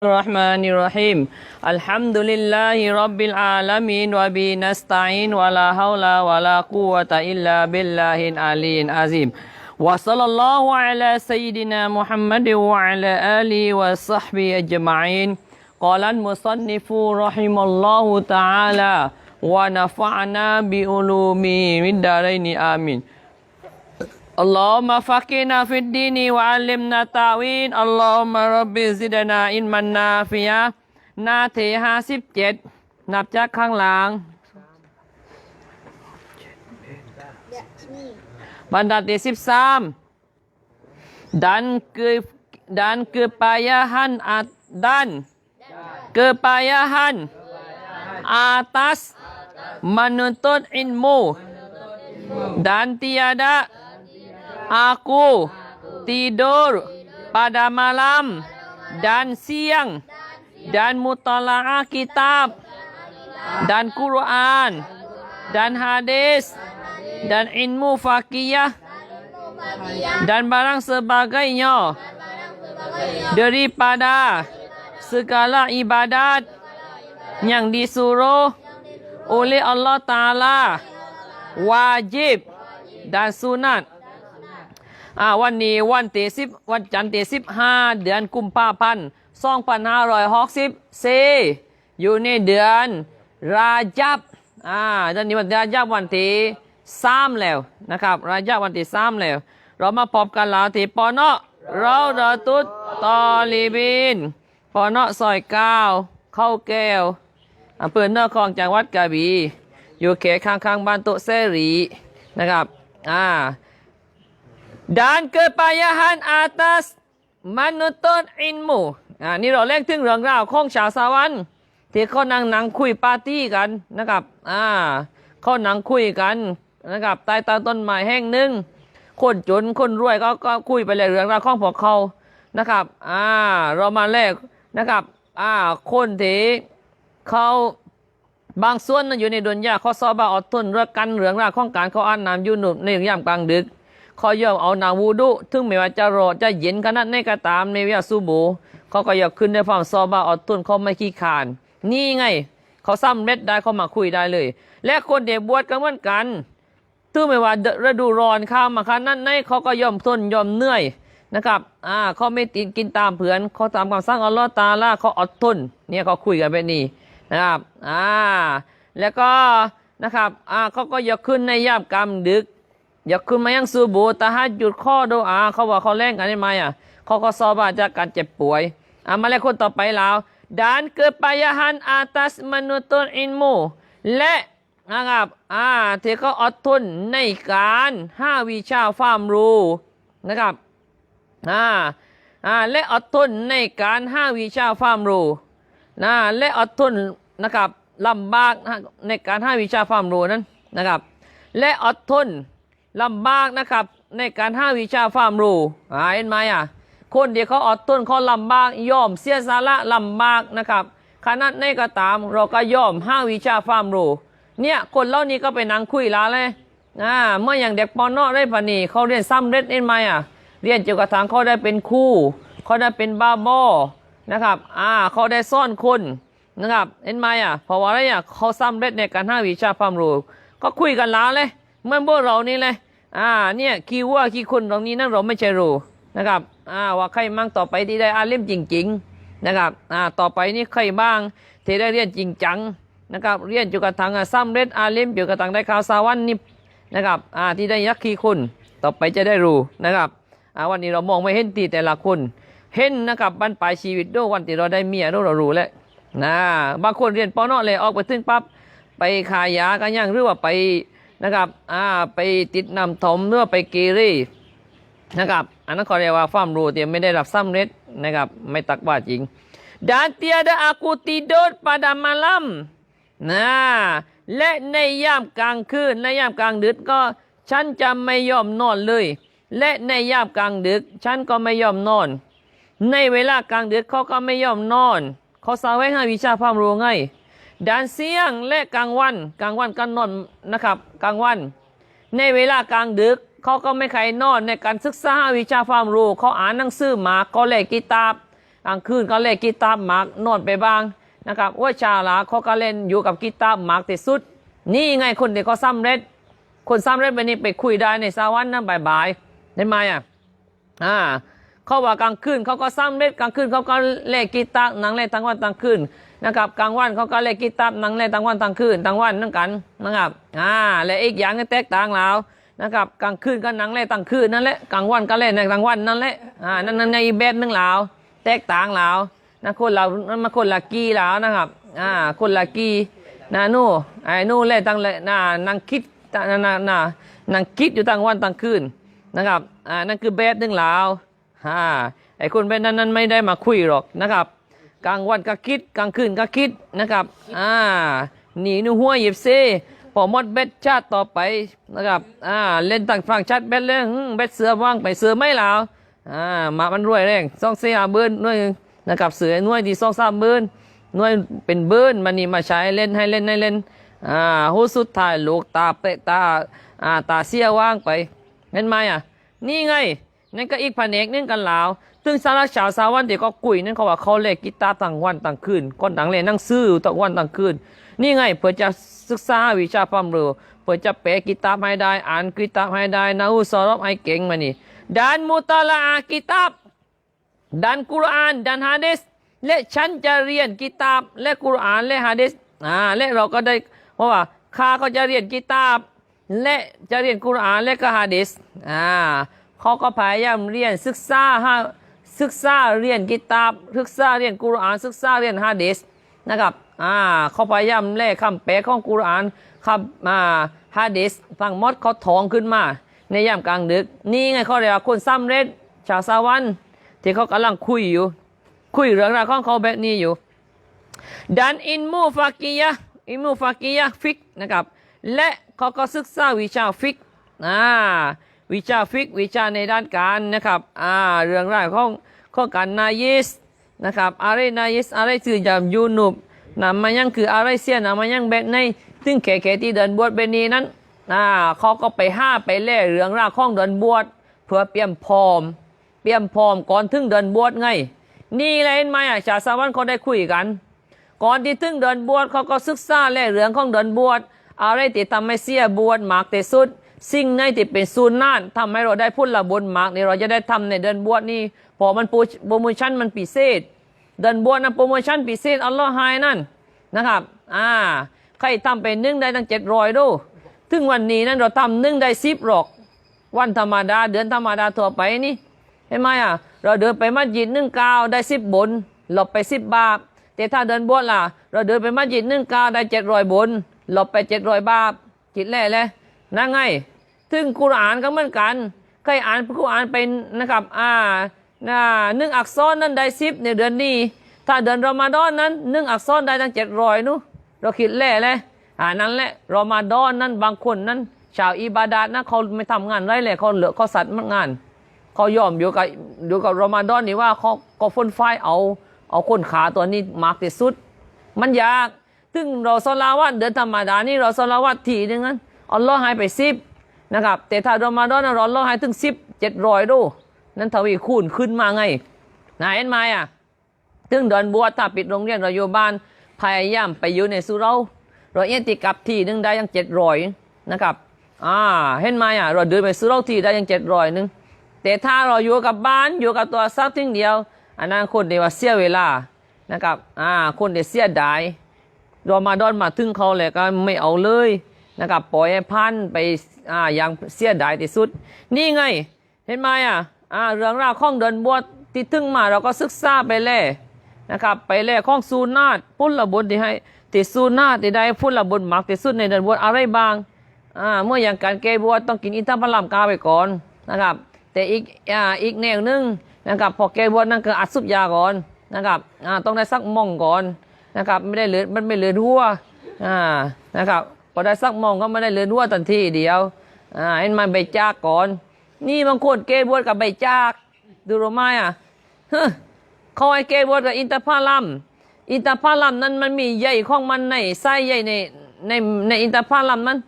الرحمن الرحيم. الحمد لله رب العالمين وبه نستعين ولا حول ولا قوة إلا بالله العلي العظيم. وصلى الله على سيدنا محمد وعلى آله وصحبه أجمعين. قال المصنف رحمه الله تعالى ونفعنا بعلومه من دارين. آمين. Allahumma faqina fid dini wa alimna ta'win Allahumma rabbi zidana in manna fiya Na thi Bandar di sip sam. Dan ke Dan kepayahan Dan kepayahan Atas Menuntut ilmu. Dan tiada aku tidur pada malam dan siang dan mutalaah kitab dan Quran dan hadis dan ilmu fakiyah dan barang sebagainya daripada segala ibadat yang disuruh oleh Allah Ta'ala wajib dan sunat อ่าวันนี้วันที่สิบวันจันทร์ที่สิบห้าเดือนกุมภาพันธ์สองพันห้าร้อยหกสิบสี่อยู่ในเดือนราจับอ่าเดือนนี้วันราจับวันที่สามแล้วนะครับ ราจับวันที่สามแล้ว เรามาพบกันแล้วที่ปอเนาะเราเดอตุดตอลีบินปอเนาะซอยเก้าเข้าแก้วอำเภอเนครจังหวัดกระบี่อยู่เขตข้างๆบ้านโตะเสรีนะครับอ่า Dan kepayahan atas menuntut ilmu อ่านี่เราเล่นถึงเรื่องราวของชาวสวรรค์ที่เขานั่งนั่งคุยปาร์ตี้กันนะครับ อ่าเขานั่งคุยกันนะครับใต้ตาต้นไม้แห่งหนึ่งคนจนคนรวยก็ก็คุยไปเลยเรื่องราวของพวกเขานะครับ อ่า เรามาแลกนะครับ อ่า คนที่เขาบางส่วนนั้นอยู่ในดุนยาเขาสอบาอดทนเรื่องกันเรื่องราวของการเขาอ่านน้ำยูนุในยามกลางดึก ขายอมเอานางวูดุถึงไม่ว่าจะรอจะเย็นขนาดไหนก็ตามในวิยาสูบูเขาก็อยากขึ้นในความซอบาอดตุนเขาไม่ขี้ขาน นี่ไง เขาซ้ำเร็จได้เขามาคุยได้เลย และคนเดียบวชก็เหมือนกันถึงไม่ว่าฤดูร้อนข้ามมาขนาดไหนเขาก็ยอมทนยอมเหนื่อยนะครับอ่าเขาไม่ติดกินตามเพื่อนเขาตามคำสั่งอัลลอฮ์ตาล่าเขาอดทนเนี่ยเขาคุยกันแบบนี้นะครับอ่าแล้วก็นะครับอ่าเขาก็ยากขึ้นในยามกรรมดึก อยากขึ้นมายังซูบูตาฮัดหยุดข้อดูอา เขาว่าเขาแรงกันได้ไหมอะเขาก็สอบาจากการเจ็บป่วยอะมาแล้วคนต่อไปแล้วด้านเกิดปายหันอาตัสมนุตุนอินโมและนะครับอ่าที่เขาอดทนในการห้าวิชาความรู้นะครับอ่าอ่าและอดทนในการห้าวิชาความรู้นะและอดทนนะครับลำบากในการห้าวิชาความรู้นั้นนะครับ และอดทน ลำบากนะครับ ในการห้าวิชาความรู้อ่าเห็นไหมอะคนเดียวเขาอดทนเขาลำบากยอมเสียสละลำบากนะครับขนาดไหนก็ตามเราก็ยอมห้าวิชาความรู้เนี่ยคนเล่านี้ก็ไปนั่งคุยล้วเลยอ่าเมื่ออย่างเด็กปอนอได้ปะนี่เขาเรียนซ้ำเร็จเห็นไหมอะเรียนเกี่ยวกับทางเขาได้เป็นครูเขาได้เป็นบ้าบอนะครับอ่าเขาได้ซ่อนคนนะครับเห็นไหมอะเพราะว่าอะไรอะเขาซ้ำเร็จในการห้าวิชาความรู้ก็คุยกันล้วเลย มื่อนพวกเรานี่เลยอ่าเนี่ยคีย์ว่าคีคนตรงนี้นั่นเราไม่ใช่รู้นะครับอ่าว่าใครมั่งต่อไปที่ได้อาเล่มจริง ๆนะครับอ่าต่อไปนี่ใครบ้างที่ได้เรียนจริงจังนะครับเรียนเกี่กับทางซ้ำเร็จอาเล่มเกี่กับทางได้ข่าวสาวันนี่นะครับอ่าที่ได้ยักคีคนต่อไปจะได้รู้นะครับอ่าวันนี้เรามองไม่เห็นตีแต่ละคนเห็นนะครับบรรปลายชีวิตด้วยวันที่เราได้เมียเรารู้แล้วนะบางคนเรียนปอนอเลยออกไปถึงปั๊บไปขายยากันยังหรือว่าไป นะครับอ่าไปติดนำถมหรือว่าไปกเรนะครับอันนั้นเขาเรียกว่าความรู้ที่ไม่ได้รับสำเร็จนะครับไม่ตักว่าจริง dan tiada aku tidur pada malam นะและในยามกลางคืนในยามกลางดึกก็ฉันจะไม่ยอมนอนเลย และในยามกลางดึก ฉันก็ไม่ยอมนอน ในเวลากลางดึกเขาก็ไม่ยอมนอน เขาสาวไว้ให้วิชาความรู้ไง ด้านเสียงและกลางวัน กลางวันก็นอนนะครับ กลางวัน ในเวลากลางดึกเขาก็ไม่ใครนอนในการศึกษาวิชาความรู้เขาอ่านหนังสือมาเขาเล่นกีตาบกลางคืนก็เล่นกีตาร์หมากนอนไปบ้างนะครับว่าชาลาเขาก็เล่นอยู่กับกีตาร์หมากที่สุด นี่ไงคนที่เขาสำเร็จคนสำเร็จแบบนี้ไปคุยได้ในสวรรค์นะบ่ายๆได้ไหมอะอ่าเขาว่ากลางคืนเขาก็ซ้ำเล่นกลางคืนเขาก็เล่นกีตาร์หนังเล่นทั้งวันทั้งคืน นะครับกลางวันเขาก็เล่นกีตาร์นังเล่นทั้งวันทั้งคืนทั้งวันนั่นกันนะครับอ่าและอีกอย่างก็แตกต่างแล้วนะครับกลางคืนก็นังเล่นทั้งคืนนั่นแหละกลางวันก็เล่นในกลางวันนั่นแหละอ่านั่นนั่นในอีแบบนึงแล้วแตกต่างแล้วนะคนเรามันมาคนละกีแล้วนะครับอ่าคนละกีนะนู่ไอ้นู่เล่นตั้งเลยน่านั่งคิดน่าน่าน่านั่งคิดอยู่ทั้งวันทั้งคืนนะครับอ่านั่นคือแบบนึ่งแล้วฮ่าไอ้คนแบบนั้นนั้นไม่ได้มาคุยหรอกนะครับ กลางวันก็คิดกลางคืนก็คิดนะครับอ่าหนีนูหัวหยิบซีพอหมดเบ็ดชาติต่อไปนะครับอ่าเล่นต่างฝั่งชาติเบ็ดเลยหึ่มเบ็ดเสือว่างไปเสือไม่แล้วอ่ามามันรวยแรงสองเสี่ห้าเบิร์นหน่วยนะครับเสือหน่วยที่สองสามเบิร์นหน่วยเป็นเบิร์นมันนี่มาใช้เล่นให้เล่นให้เล่นอ่าหูสุดท้ายลูกตาเปะตาอ่าตาเสียว่างไปเห็นไหมอะนี่ไงนั่นก็อีกแผนกนึงกันแล้ว ซึ่งสาระชาวสาวันเด็กก็กุยนั่นเขาว่าเขาเล่นกีตาร์ต่างวันต่างคืนคนต่างเล่นนั่งซื้อต่างวันต่างคืน นี่ไงเพื่อจะศึกษาวิชาความรู้เพื่อจะแปลกีตาร์ให้ได้ อ่านกีตาร์ให้ได้นาอุสรบให้เก่งมานี่ด้านมุตลาอากีตาร์ด้านกุรอานด้านฮะดิษและฉันจะเรียนกีตาร์และกุรอานและฮะดิษอ่าและเราก็ได้เพราะว่าข้าก็จะเรียนกีตาร์และจะเรียนกุรอานและก็ฮะดิษอ่าเขาก็พยายามเรียนศึกษาฮะ ศึกษาเรียนกิตาบศึกษาเรียนกุรอาน ศึกษาเรียนฮะดิษนะครับอ่าเขาพยายามแลกคำแปลของกุรอานคำอ่าฮะดิษฟังมดเขาท้องขึ้นมา ในยามกลางดึก นี่ไงเขาเรียกว่าคนซ้ำเร็จชาวสวรรค์ที่เขากำลังคุยอยู่ คุยเรื่องราวของเขาแบบนี้อยู่ดันอินมูฟากียะอินมูฟากียะฟิกนะครับและเขาก็ศึกษาวิชาฟิกอ่า วิชาฟิกวิชาในด้านการนะครับอ่าเรื่องราวของของการนายิสนะครับอะไรนายิสอะไรคือจำยูนุบนำมายังคืออะไรเสียนำมายังแบบในซึ่งแขกที่เดินบวชเป็นนี้นั้นอ่าเขาก็ไปห้าไปเล่เรื่องราวของเดินบวชเพื่อเตรียมพร้อม เตรียมพร้อมก่อนถึงเดินบวชไง นี่เลยเห็นไหมอะชาวสวรรค์เขาได้คุยกัน ก่อนที่ถึงเดินบวชเขาก็ศึกษาแล่เรื่องของเดินบวชอะไรที่ทำให้เสียบวชมากที่สุด สิ่งไหนที่เป็นซูนน่านทำให้เราได้พุ่นละบุญมากนี่เราจะได้ทำในเดินบวชนี่เพอมันโปรโมชั่นมันพิเศษ เดินบวชนะโปรโมชั่นพิเศษอัลลอฮ์ให้นั่นนะครับอ่าใครทำไปนึ่งได้ตั้งเจ็ดร้อยดูถึงวันนี้นั้นเราทำนึ่งได้สิบหรอก วันธรรมดาเดือนธรรมดาทั่วไปนี่เห็นไหมอะเราเดินไปมัสยิดนึ่งกาวได้สิบบนหลบไปสิบบาทแต่ถ้าเดินบวชล่ะ เราเดินไปมัสยิดนึ่งกาวได้เจ็ดร้อยบนหลบไปเจ็ดร้อยบาทจิตแล่เลยนั่งไง ถึงกุรอานก็เหมือนกันใครอ่านกุรอานเป็นนะครับอ่าน่าหนึ่งอักษรนั้นได้สิบในเดือนนี้ ถ้าเดือนรอมฎอนนั้นหนึ่งอักษรได้ตั้งเจ็ดร้อยนู้เราคิดแล่เลยอ่านั่นแหละรอมฎอนนั้นบางคนนั้น ชาวอิบาดาตนะเขาไม่ทำงานไรเลยเขาเหลือเขาสัตว์มางานเขายอมอยู่กับอยู่กับรอมฎอนนี่ว่าเขาก็ฝนไฟเอาเอาคนขาตัวนี้มากที่สุด มันยาก ซึ่งเราสลาวัดเดือนธรรมดานี่เราสลาวัดทีนึงนั้นอัลลอฮ์ให้ไปสิบ นะครับ แต่ถ้ารอมฎอนนั้นอัลลอฮ์ให้ถึงสิบเจ็ดร้อยดู นั้นทวีคูณขึ้นมาไงนายเห็นไหมอะถึงเดินบวชถ้าปิดโรงเรียนเราอยู่บ้านพยายามไปอยู่ในสุเราเราเอ็นติกับที่นึงได้ยังเจ็ดร้อยนะครับอ่าเห็นไหมอะเราเดินไปสุเราที่ได้ยังเจ็ดร้อยนึงแต่ถ้าเราอยู่กับบ้านอยู่กับตัวซักทิ้งเดียวอันนั้นคนเดียวเสียเวลานะครับอ่าคนเดียวเสียดายรอมาดอนมาถึงเขาเลยก็ไม่เอาเลยนะครับปล่อยให้พันไป อ่าอย่างเสียดายที่สุด นี่ไง เห็นไหมอะอ่าเรื่องราวของเดินบวชที่ถึงมาเราก็ศึกษาไปเลยนะครับไปเลยของซูนาตพุ่นละบุที่ให้ติดซูนาตที่ได้พุ่นละบุญมากที่สุดในเดินบวชอะไรบ้างอ่าเมื่ออย่างการเกบวชต้องกินอินทผลัมกาไปก่อนนะครับ แต่อีกอ่าอีกแนวหนึงนะครับพอแก้บวชนั่นคืออัดซุปยาก่อนนะครับอ่าต้องได้สักมองก่อนนะครับไม่ได้เหลือมันไม่เหลือหัวอ่านะครับพอได้สักมองก็ไม่ได้เหลือหัวทันทีเดียว อ่าเห็นมันใบจากก่อน นี่บางคนเกบวชกับใบจาก ดูรู้ไหมอะเฮ้อเขาให้เกบวชกับอินทผลัมอินทผลัมนั้นมันมีใยของมันในไส้ใยในในในอินทผลัมนั้น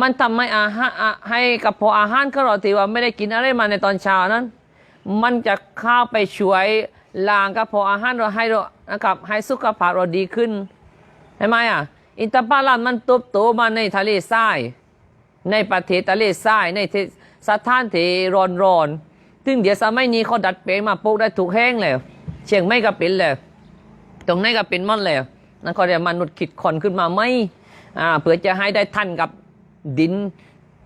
มันทำให้อาหารให้กับพออาหารของเราที่ว่าไม่ได้กินอะไรมาในตอนเช้านั้น มันจะเข้าไปช่วยล้างกระเพาะอาหารเราให้เรานะครับให้สุขภาพเราดีขึ้นเห็นไหมอะอินทผลัมมันตุบโตมาในทะเลทราย ในประเทศทะเลทรายในสถานที่ร้อนร้อนๆซึ่งเดี๋ยวสมัยนี้เขาดัดแปลงมาปลูกได้ถูกแห้งแล้วเชียงไม่ก็เป็นแล้วตรงไหนก็เป็นหมดแล้วนั่นเขาเรียกมนุษย์คิดคอนขึ้นมาไมอ่าเพื่อจะให้ได้ทันกับดิน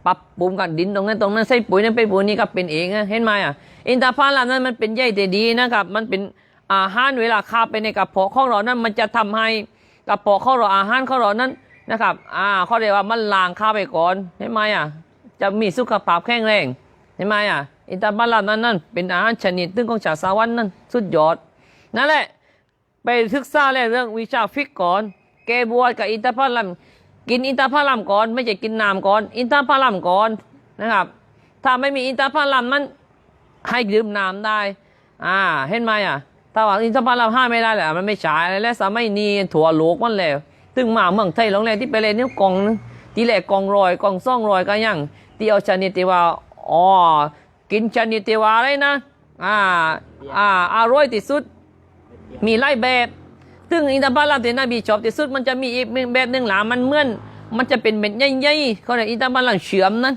ปรับปรุงกับดินตรงนั้นตรงนั้นใส่ปุ๋ยนั้นไปปุ๋ยนี้ก็เป็นเองเห็นไหมอะอินทผลัมนั้นมันเป็นใยแต่ดีนะครับ มันเป็นอาหารเวลาเข้าไปในกระเพาะของเรานั้นมันจะทำให้กระเพาะของเราอาหารของเรานั้น นะครับ อ่าเขาเรียกว่ามันลางข้าไปก่อนเห็นไหมอะ จะมีสุขภาพแข็งแรงเห็นไหมอะ อินทผลัมนั้นนั่นเป็นอาหารชนิดตึงของชาวสวรรค์นั่นสุดยอด นั่นแหละ ไปศึกษาเรื่องวิชาฟิกก่อน แกบวชกับอินทผลัมกินอินทผลัมก่อน ไม่ใช่กินน้ำก่อน อินทผลัมก่อนนะครับ ถ้าไม่มีอินทผลัมนั้นให้ดื่มน้ำได้ อ่า เห็นไหมอะ ถ้าว่าอินทผลัมห้าไม่ได้แหละมันไม่ใช่และสมัยนี้ถั่วโลกมันแล้ว ตึงมาเมืองไทยโรงแรมที่ไปเรียนนี่กล่องนึงทีแรกกล่องรอยกล่องซ่องรอยก็ยังที่เอาชนิดที่ว่าอ๋อกินชนิดที่ว่าอะไรนะอ่าอ่าอร่อยที่สุด มีหลายแบบซึ่งอินทผลัมที่นบีชอบที่สุดมันจะมีอีกแบบหนึ่งหลามันเหมือนมันจะเป็นเม็ดใหญ่ๆเขาเรียกอินทผลัมเฉือมนั่น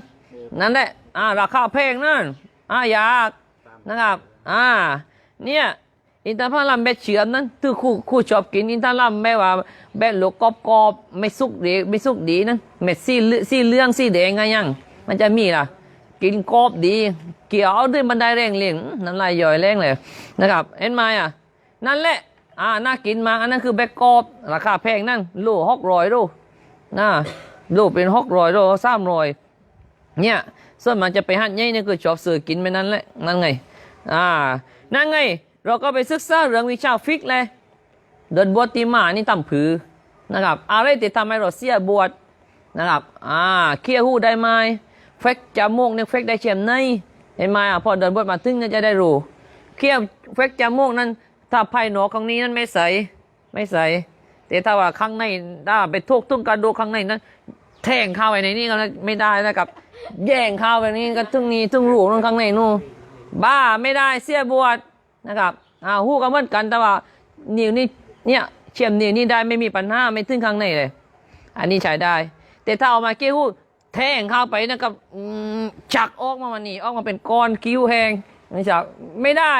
นั่นแหละอ่าราคาแพงนั่นอ่ายากนะครับอ่าเนี่ย อินทผลัมแบบเฉือมนั้นคือคู่คู่ชอบกินอินทผลัมแบบว่าแบบหลวกกรอบๆไม่สุกดีไม่สุกดีนั่นเม็ดสีเลืสีเลืองสีแดงไงยัง มันจะมีล่ะ กินกรอบดี เกี่ยวด้วยบันไดแรงเลี้ยงน้ำลายย่อยแรงเลยนะครับเห็นไหมอะ นั่นแหละอ่าน่ากินมาอันนั้นคือแบกกรอบราคาแพงนั่นโลหกร้อยโลนะโลเป็นหกร้อยโลสามร้อยเนี่ยส่วนมันจะไปหันใหญ่เนี่ยคือชอบซื้อกินไปนั่นแหละนั่นไง อ่านั่นไง เราก็ไปศึกษาเรื่องวิชาฟิกเลยเดินบวชตีมานี่ตำผือนะครับอะไรที่ทำให้เราเสียบวชนะครับอ่าเคลียหูได้ไหมเฟกจมูกเนี่ยเฟกได้เฉียมในเห็นไหมอะพอเดินบวชมาถึงเนี่ยจะได้รู้เคลียเฟกจมูกนั้นถ้าภายนอกข้งนี้นั้นไม่ใสไม่ใสแต่ถ้าว่าข้างในถ้าไปทุกตุ้งกระดูกข้างในนั้นแทงเข้าไปในนี้ก็ไม่ได้นะครับ แย่งเข้าไปนี้ก็ทึ่งนี้ทึ่งรูนั่นข้างในนู่นบ้าไม่ได้เสียบวช นะครับอ่าหู้ก็เหมือนกันแต่ว่านิ้วนี่เนี่ยเชื่อมนิ้วนี่ได้ไม่มีปัญหาไม่ถึงข้างในเลย อันนี้ใช้ได้ แต่ถ้าเอามาเกี้ยวหู้แทงเข้าไปนะครับจักออกมาวันนี้ออกมาเป็นก้อนคิ้วแหงไม่ใช่ไม่ได้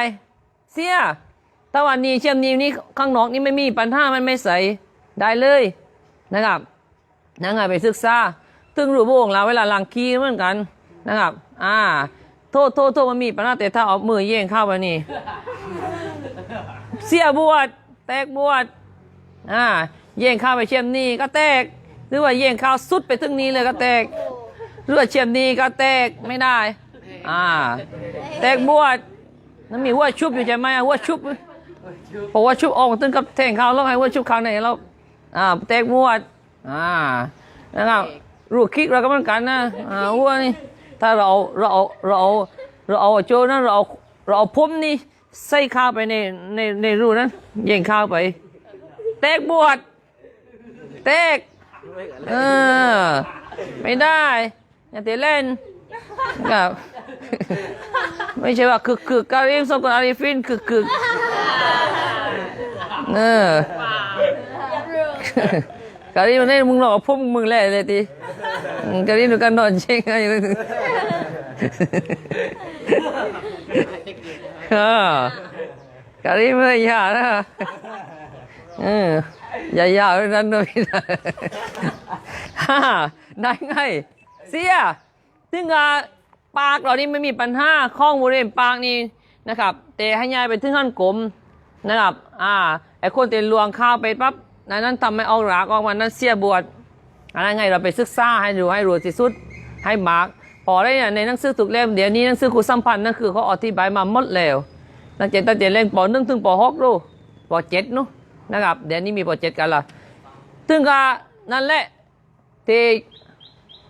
เสียถ้าวันนี้เชื่อมนิ้วนี่ข้างนอกนี่ไม่มีปัญหามันไม่ใสได้เลยนะครับนั่งไงไปศึกษาถึงรู้บ่วงเราเวลาล้างขี้เหมือนกันนะครับ อ่า โทษโทษโทษมันมีปัญหาแต่ถ้าเอามือเย่งเข้าไปนี่ เสียบวชแตกบวชอ่าเย่งเข้าไปเชื่อมนี่ก็แตก หรือว่าเย่งเข้าสุดไปถึงนี้เลยก็แตกหรือว่าเชื่อมนี่ก็แตกไม่ได้ อ่า แตกบวชนั่นมีหัวชุบอยู่ใช่ไหมหัวชุบเพราะว่าชุบออกมาถึงกับแทงเข้าแล้วให้หัวชุบข้างในแล้วอ่าแตกบวชอ่านะครับรูคิกเราก็เหมือนกันนะอ่าวัวนี่ ถ้าเราเอาเราเอาเราเอาเราเอาโจนั้นเราเอาเราเอาพุ่มนี่ใส่ข้าวไปในในในรูนั้นเย่งข้าวไปแตกบวชแตกเออไม่ได้อย่าเตะเล่นนะครับไม่ใช่ว่าคึกคึกการิมสกุลอาริฟินคึกคึกเออ Kali mana mung nak apa mung le le ti. Kali nu kan non cheng ai. Ha. Kali mana ya lah. Hmm. Ya ya nan no. Ha. ได้ไงเสียซึ่งปากเรานี่ไม่มีปัญหาข้องบริเวณปากนี่นะครับแต่ให้ยายไปถึงขั้นกลมนะครับ อ่า ไอ้คนเตียนลวงข้าวไปปั๊บ นั่นนั้นทำให้เอาหรากออกมานั้นเสียบวชอะไรไงเราไปศึกษาให้ดูให้รู้ที่สุดให้มาร์กพอได้เนี่ยในหนังสือทุกเล่มเดี๋ยวนี้หนังสือครูสัมพันธ์นั่นคือเขาอธิบายมาหมดแล้วตั้งแต่ตั้งแต่เล่นปหนึ่งถึงปอหกดูปอเจ็ดนู้นนะครับเดี๋ยวนี้มีปอเจ็ดกันละถึงก็นั่นแหละที่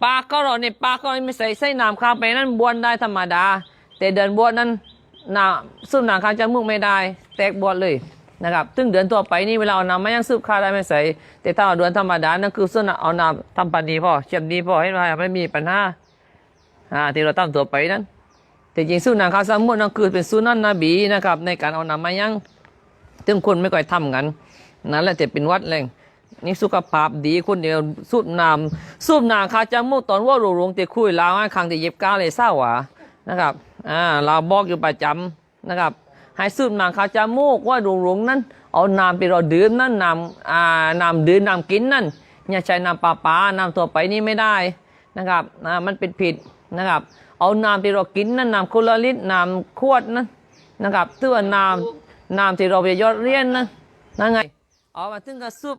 ปากก็เราในปากก็ไม่ใส่ใส่น้ำข้าวไปนั่นบวนได้ธรรมดา แต่เดินบวชนั้นน้ำซึมน้ำข้างจะมูกไม่ได้ แตกบวชเลย นะครับซึ่งเดือนตัวไปนี่เวลาเอาน้ำมายังซึบข้าได้ไม่ใส่แต่ถ้าเอาเดือนธรรมดานั่นคือส่วนเอาน้ำทำปันดีพอเชื่อมดีพอให้มาไม่มีปัญหาอ่าที่เราตั้งตัวไปนั้น แต่จริงสุนัขข้าวสมุทรนั่นคือเป็นสุนัขนบีนะครับ ในการเอานำมายังซึ่งคนไม่ค่อยทำกันนั่นแหละจะเป็นวัดแรงนี่สุขภาพดีคนเดียวสูบน้ำสูบน้ำคาจมูกตอนว่าหลวงเตะคุยลาวให้ครั้งที่เย็บก้าเลยเศร้าหวะนะครับอ่าเราบอกอยู่ประจำนะครับ ให้สูบน้ำคาจมูกว่าหลวงนั้น เอาน้ำไปเราดื่มนั่นน้ำอ่าน้ำดื่มน้ำกินนั่นอย่าใช้น้ำปลาปลาน้ำตัวไปนี่ไม่ได้นะครับอ่ามันเป็นผิดนะครับ เอาน้ำที่เรากินนั่นน้ำคนลลิตน้ำขวดนั่นนะครับถือว่าน้ำน้ำที่เราไปยอดเรียนนั่นนั่นไงเอามาถึงกับซุป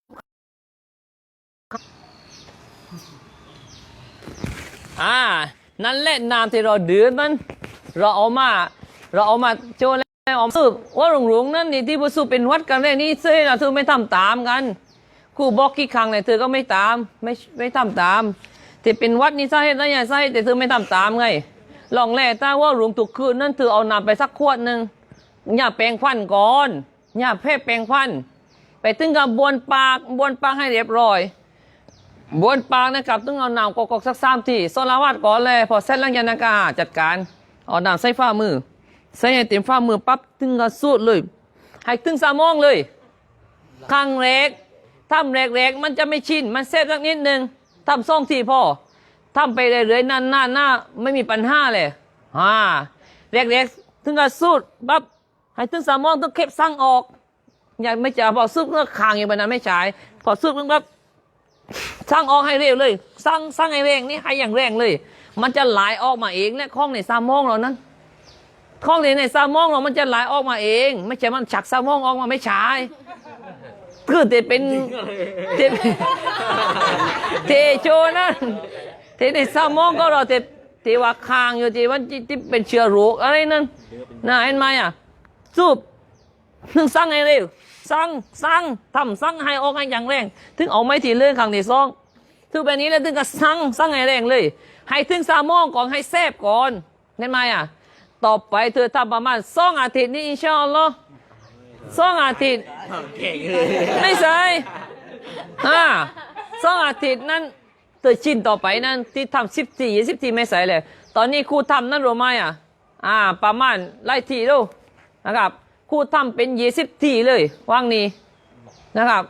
อ่านั่นแหละน้ำที่เราดื่มมันเราเอามาเราเอามาโจน แล้วเอมาซุปว่าหลวงหลวงนั่นนี่ที่ผู้ซุปเป็นวัดกันเลยนี่เซ่เราเธอไม่ทำตามกันครูบอกกี่ครั้งเลยเธอก็ไม่ตามไม่ไม่ทำตามที่เป็นวัดนี่สาเหตุนั่ย่างสาเหตุแต่เธอไม่ทำตามไงลองแล่ถ้าว่าหลวงตุกคืนนั่นเธอเอาน้ำไปสักขวดหนึ่งอย่าแปลงฟันก่อนอย่าเพ่แปลงฟันไปถึงกับบวนปากบวนปากให้เรียบร้อยบวนปากนะครับต้องเอาน้ำกอกๆสักสามทีโซลาวัดก่อนเลยพอเสร็จแล้วยานากาจัดการเอาน้ำใส่ฝ่ามือ ใส่ให้เต็มฝ่ามือปั๊บถึงกับสูดเลย ให้ถึงสามโมงเลยครั้งแรกทำแรกๆมันจะไม่ชิน มันเซฟสักนิดนึงทำสองทีพอทำไปเรื่อยๆนานๆหน้าไม่มีปัญหาเลยอ่าแรกๆถึงกับสูดปั๊บให้ถึงสามโมงต้องเก็บสั่งออก อย่าไม่จะพอซุกเลือคางอย่างแบบนั้นไม่ใช่พอซุกนึงปั๊บสั่งออกให้เร็วเลยสั่งสั่งให้แรงนี่ให้อย่างแรงเลย มันจะไหลออกมาเองและข้องในสามโมงเรานั้น ข้องในในสามโมงเรามันจะไหลออกมาเอง ไม่ใช่มันฉักสามโมงออกมาไม่ใช่คือเตเป็นเตเตโชนั่นเตในสมองก็เราเตเตว่าคางอยู่เตว่าที่เป็นเชื้อโรคอะไรนั่นน่าเห็นไหมอะสูบถึงสั่งให้เร็วสั่งสั่งทำสั่งให้ออกให้อย่างแรง ถึงเอาไม่ทีเรื่องครั้งที่สองถึงแบบนี้แล้วถึงก็สั่งสั่งให้แรงเลย ให้ถึงสามโมงก่อนให้แซบก่อนเห็นไหมอะ ต่อไปเธอทำประมาณสองอาทิตย์นี้อินชาอัลลอฮ์สองอาทิตย์เก่งเลยไม่ใช่อ่าสองอาทิตย์นั้นตัวชินต่อไปนั้นที่ทำสิบทียี่สิบทีไม่ใส่เลย ตอนนี้ครูทำนั่นรู้ไหมอะอ่าประมาณไล่ทีดูนะครับครูทำเป็นยี่สิบทีเลยว่างนี้นะครับ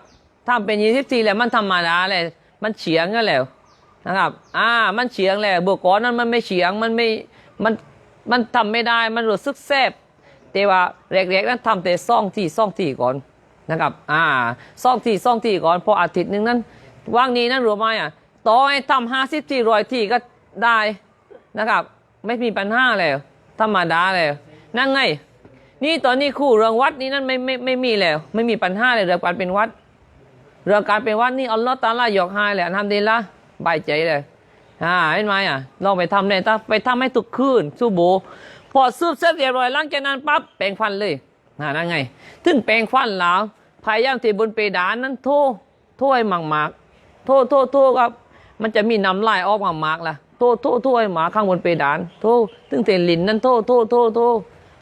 ทำเป็นยี่สิบทีแล้วมันธรรมดาเลยมันเฉียงกันแล้วนะครับ อ่า มันเฉียงแล้วบุกก่อนนั้นมันไม่เฉียง มันไม่ มัน มันทำไม่ได้มันรู้สึกแซบแต่ว่าแรกๆนั้นทำแต่ซ่องที่ซ่องที่ก่อนนะครับอ่าซ่องที่ซ่องที่ก่อนพออาทิตย์หนึ่งนั้นว่างนี้นั้นรู้ไหมอะต่อให้ทำห้าสิบที่ร้อยที่ก็ได้นะครับ ไม่มีปัญหาแล้วธรรมดาแล้วนั่นไง นี่ตอนนี้คู่เรื่องวัดนี้นั้นไม่ไม่ไม่มีแล้ว ไม่มีปัญหาเลยเรื่องการเป็นวัด เรื่องการเป็นวัดนี่อัลลอฮ์ตาลายกให้แหละทำดีละบายใจเลย อ่าเห็นไหมอะลองไปทำเลยถ้าไปทำให้ทุกคืนสู้โบพอซูบเสร็จเรียบร้อยหลังจากนั้นปั๊บแปรงฟันเลยอ่านั่นไง ถึงแปรงฟันแล้วพยายามที่บนเพดานนั้นโทษโทให้หมากหมากโทษโทษโทษครับ มันจะมีน้ำลายออกหมากหมากล่ะโทษโทษโทให้หมาข้างบนเพดาน โทษถึงเตลินนั้นโทษโทษโทษโทษ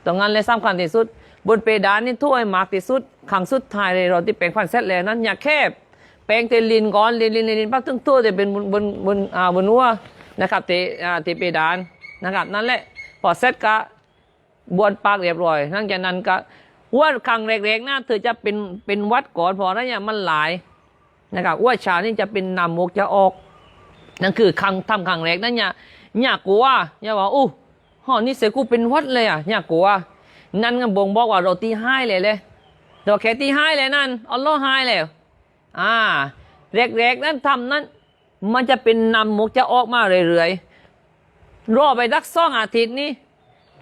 ตรงนั้นเลยสำคัญที่สุด บนเพดานนี่โทให้หมากที่สุดขังสุดท้ายเลยเราที่แปรงฟันเสร็จแล้วนั้นอย่าแคบ แปรงเตลินก่อนลินลินลินลินปั๊บถึงตัวจะเป็นบนบนบนอ่าบนหัวนะครับเตอ่าเตเพดานนะครับนั่นแหละพอเสร็จก็บวนปากเรียบร้อยหลังจากนั้นก็ว่าครั้งแรกๆนะเธอจะเป็นเป็นวัดก่อนพอนั้นเนี่ยมันหลายนะครับว่าชานี่จะเป็นนำมกจะออกนั่นคือครั้งทำครั้งแรกนั่นเนี่ยอย่ากลัวอย่าว่าอู้ห่อนี่เสกูเป็นวัดเลยอะอย่ากลัวนั่นก็บ่งบอกว่าเราตีให้เลยเลยเราแค่ตีให้เลยนั่นอัลลอฮ์ให้แล้ว อ่าแรกๆนั้นทำนั้น มันจะเป็นนำมกจะออกมาเรื่อยๆรอไปสักสองอาทิตย์นี้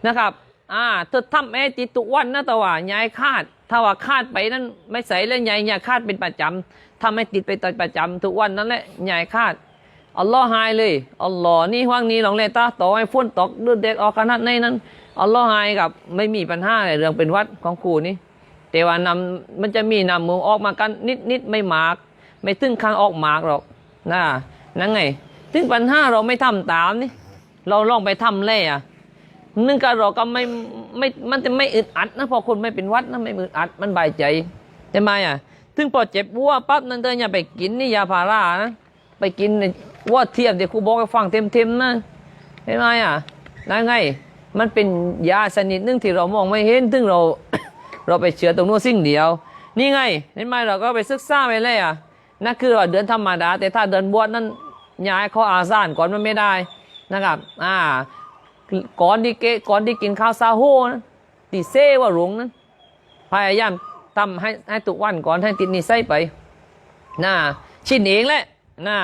นะครับ อ่าเธอทำให้ติดทุวันนะแต่ว่ายายคาด ถ้าว่าคาดไปนั้นไม่ใส่แล้วยายยายคาดเป็นประจำทำให้ติดไปตอนประจำทุกวันนั่นแหละยายคาดอัลลอฮ์หายเลยอัลลอฮ์นี่ว่างนี้หลองเลยตาต่อให้ฝนตกเลือดเด็กออกขนาดในนั้นอัลลอฮ์หายกับไม่มีปัญหาเลยเรื่องเป็นวัดของครูนี่ แต่ว่านำมันจะมีนำมือออกมากันนิดนิดไม่มาก ไม่ถึงข้างออกมากหรอกนะนั่นไง ถึงปัญหาเราไม่ทำตามนี่เราลองไปทำเลยอะนึ่งก็เราก็ไม่ไม่มันจะไม่อึดอัดนะพอคนไม่เป็นวัดนะไม่อึดอัดมันบายใจใช่ไหมอะถึงพอเจ็บวัวปั๊บนั่นเธออย่าไปกินนี่ยาพารานะไปกินวัวเทียมเดี๋ยวครูบอกให้ฟังเต็มๆนะเห็นไหมอะนั่นไง มันเป็นยาชนิดหนึงที่เรามองไม่เห็นซึ่งเรา เราไปเชื่อตรงนู้นสิ่งเดียว นี่ไงเห็นไหมเราก็ไปศึกษาไปเลยอะนั่นคือว่าเดือนธรรมดา แต่ถ้าเดือนบวชนั้นย้ายเขาอาซานก่อนมันไม่ได้นะครับอ่าก่อนที่เกก่อนที่กินข้าวซาโฮนะตีเซว่าหลงนั้นพยายามทำให้ให้ทุกวันก่อนให้ติดนิสัยไปน่าชินเองแหละน่า